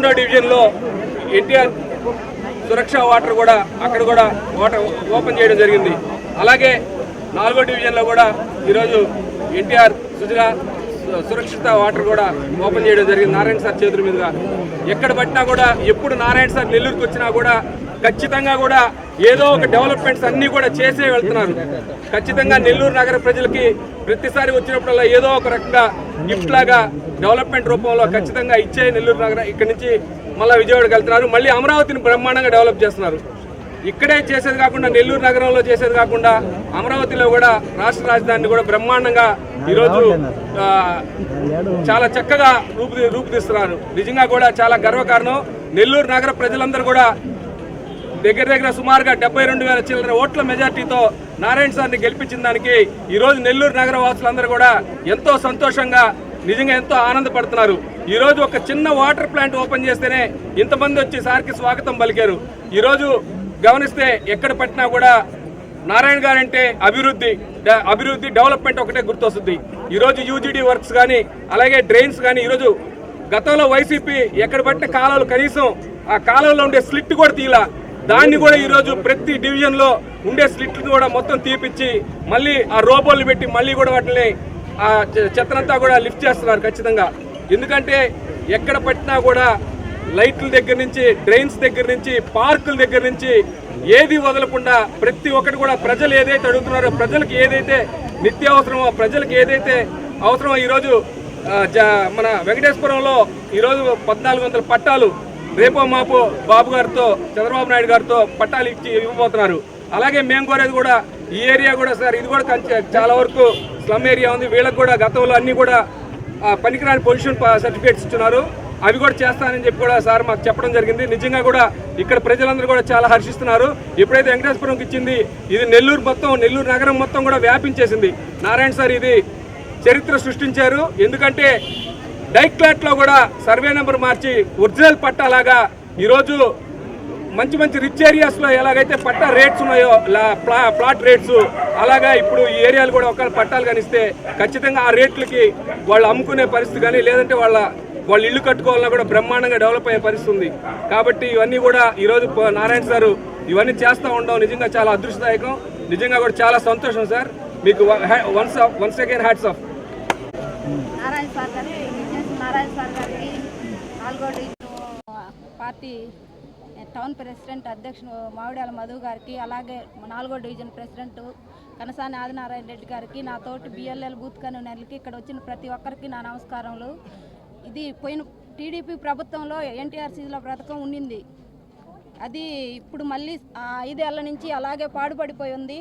పదకొండవ డివిజన్లో ఎన్టీఆర్ సురక్ష వాటర్ కూడా అక్కడ కూడా వాటర్ ఓపెన్ చేయడం జరిగింది. అలాగే నాలుగో డివిజన్లో కూడా ఈరోజు ఎన్టీఆర్ సుజల సురక్షిత వాటర్ కూడా ఓపెన్ చేయడం జరిగింది. నారాయణ సార్ చేతుల మీదుగా. ఎక్కడ పట్టినా కూడా ఎప్పుడు నారాయణ సార్ నెల్లూరుకి వచ్చినా కూడా ఖచ్చితంగా కూడా ఏదో ఒక డెవలప్మెంట్స్ అన్నీ కూడా చేసే వెళ్తున్నారు. ఖచ్చితంగా నెల్లూరు నగర ప్రజలకి ప్రతిసారి వచ్చినప్పుడల్లా ఏదో ఒక రకంగా గిఫ్ట్ లాగా డెవలప్మెంట్ రూపంలో ఖచ్చితంగా ఇచ్చే నెల్లూరు నగర ఇక్కడి నుంచి మళ్ళీ విజయవాడకి వెళ్తున్నారు. మళ్ళీ అమరావతిని బ్రహ్మాండంగా డెవలప్ చేస్తున్నారు. ఇక్కడే చేసేది కాకుండా నెల్లూరు నగరంలో చేసేది కాకుండా అమరావతిలో కూడా రాష్ట్ర రాజధానిని కూడా బ్రహ్మాండంగా ఈరోజు చాలా చక్కగా రూపు రూపుదిస్తున్నారు. నిజంగా కూడా చాలా గర్వకారణం. నెల్లూరు నగర ప్రజలందరూ కూడా దగ్గర దగ్గర సుమారుగా డెబ్బై రెండు వేల చిల్లర ఓట్ల మెజార్టీతో నారాయణ సార్ని గెలిపించిన దానికి ఈరోజు నెల్లూరు నగర వాసులందరూ కూడా ఎంతో సంతోషంగా నిజంగా ఎంతో ఆనందపడుతున్నారు. ఈరోజు ఒక చిన్న వాటర్ ప్లాంట్ ఓపెన్ చేస్తేనే ఇంతమంది వచ్చి సార్కి స్వాగతం పలికారు. ఈరోజు గమనిస్తే ఎక్కడ పట్టినా కూడా నారాయణ గారు అంటే అభివృద్ధి అభివృద్ధి డెవలప్మెంట్ ఒకటే గుర్తొస్తుంది. ఈరోజు యూజీడీ వర్క్స్ కానీ అలాగే డ్రైన్స్ కానీ ఈరోజు గతంలో వైసీపీ ఎక్కడ పట్టిన కాలాలు కనీసం ఆ కాలంలో ఉండే స్లిట్ కూడా తీలా. దాన్ని కూడా ఈరోజు ప్రతి డివిజన్లో ఉండే స్లిట్లను కూడా మొత్తం తీపిచ్చి మళ్ళీ ఆ రోబోలు పెట్టి మళ్ళీ కూడా వాటిని ఆ చెత్తనంతా కూడా లిఫ్ట్ చేస్తున్నారు ఖచ్చితంగా. ఎందుకంటే ఎక్కడ పట్టినా కూడా లైట్ల దగ్గర నుంచి డ్రైన్స్ దగ్గర నుంచి పార్కుల దగ్గర నుంచి ఏది వదలకుండా ప్రతి ఒక్కటి కూడా ప్రజలు ఏదైతే అడుగుతున్నారో ప్రజలకు ఏదైతే నిత్యావసరమో ప్రజలకు ఏదైతే అవసరమో ఈరోజు జ- మన వెంకటేశ్వరంలో ఈరోజు పద్నాలుగు వందల పట్టాలు రేపో మాపో బాబు గారితో చంద్రబాబు నాయుడు గారితో పట్టాలు ఇచ్చి ఇవ్వబోతున్నారు. అలాగే మేము కోరేది కూడా ఈ ఏరియా కూడా సార్ ఇది కూడా చాలా వరకు స్లమ్ ఏరియా ఉంది. వీళ్ళకి కూడా గతంలో అన్నీ కూడా పనికిరాని పొజిషన్ సర్టిఫికేట్స్ ఇస్తున్నారు అవి కూడా చేస్తానని చెప్పి కూడా సార్ మాకు చెప్పడం జరిగింది. నిజంగా కూడా ఇక్కడ ప్రజలందరూ కూడా చాలా హర్షిస్తున్నారు. ఎప్పుడైతే వెంకటేశ్వరంకి ఇచ్చింది ఇది నెల్లూరు మొత్తం నెల్లూరు నగరం మొత్తం కూడా వ్యాపించేసింది. నారాయణ సార్ ఇది చరిత్ర సృష్టించారు. ఎందుకంటే డైక్లాట్లో కూడా సర్వే నెంబర్ మార్చి ఒరిజినల్ పట్టాలాగా ఈరోజు మంచి మంచి రిచ్ ఏరియాస్లో ఎలాగైతే పట్టా రేట్స్ ఉన్నాయో ప్లా- ప్లాట్ రేట్స్ అలాగా ఇప్పుడు ఈ ఏరియాలు కూడా ఒకవేళ పట్టాలు కానిస్తే ఖచ్చితంగా ఆ రేట్లకి వాళ్ళు అమ్ముకునే పరిస్థితి కానీ లేదంటే వాళ్ళ వాళ్ళు ఇల్లు కట్టుకోవాలన్నా కూడా బ్రహ్మాండంగా డెవలప్ అయ్యే పరిస్థితి ఉంది. కాబట్టి ఇవన్నీ కూడా ఈరోజు నారాయణ సార్ ఇవన్నీ చేస్తూ ఉండడం నిజంగా చాలా అదృష్టదాయకం. నిజంగా కూడా చాలా సంతోషం సార్. మీకు once once again hats off Narayana sir Narayana sir గారికి నాలుగో పార్టీ టౌన్ ప్రెసిడెంట్ అధ్యక్షుడు మావిడాల మధు గారికి అలాగే నాలుగో డివిజన్ ప్రెసిడెంట్ కనసాని ఆదినారాయణ రెడ్డి గారికి నా తోటి బిఎల్ఎల్ బూత్ కన్వీనర్లకి ఇక్కడ వచ్చిన ప్రతి ఒక్కరికి నా నమస్కారములు. ఇది పోయిన టీడీపీ ప్రభుత్వంలో ఎన్టీఆర్ సీజుల పథకం ఉండింది. అది ఇప్పుడు మళ్ళీ ఐదేళ్ళ నుంచి అలాగే పాడుపడిపోయి ఉంది.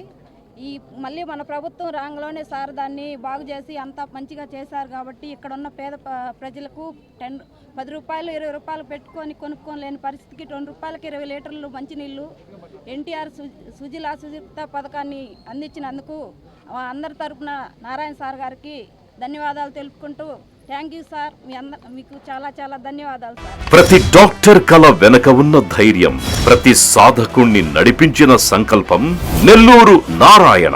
ఈ మళ్ళీ మన ప్రభుత్వం రాంగ్లోనే సార్ దాన్ని బాగు చేసి అంతా మంచిగా చేశారు కాబట్టి ఇక్కడ ఉన్న పేద ప్రజలకు టెన్ పది రూపాయలు ఇరవై రూపాయలు పెట్టుకొని కొనుక్కోలేని పరిస్థితికి రెండు రూపాయలకి ఇరవై లీటర్లు మంచినీళ్ళు ఎన్టీఆర్ సు సుజిలా సుజిత పథకాన్ని అందించినందుకు అందరి తరఫున నారాయణ సార్ గారికి ధన్యవాదాలు తెలుపుకుంటూ థ్యాంక్ యూ సార్ మీ అందరు మీకు చాలా చాలా ధన్యవాదాలు సార్ ప్రతి డాక్టర్ కల వెనక ఉన్న ధైర్యం ప్రతి సాధకుణ్ణి నడిపించిన సంకల్పం Nellore Narayana.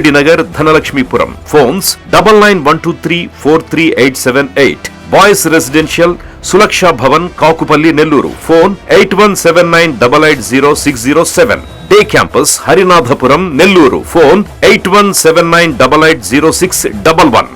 Evireddy Nagar Dhanalakshmipuram. Phones double nine one two three four three eight seven eight. Boys residential Sulaksha Bhavan Kakupalli Nellore. Phone eight one seven nine double eight zero six zero seven. Day campus Harinathapuram Nellore. Phone eight one seven nine double eight zero six double one.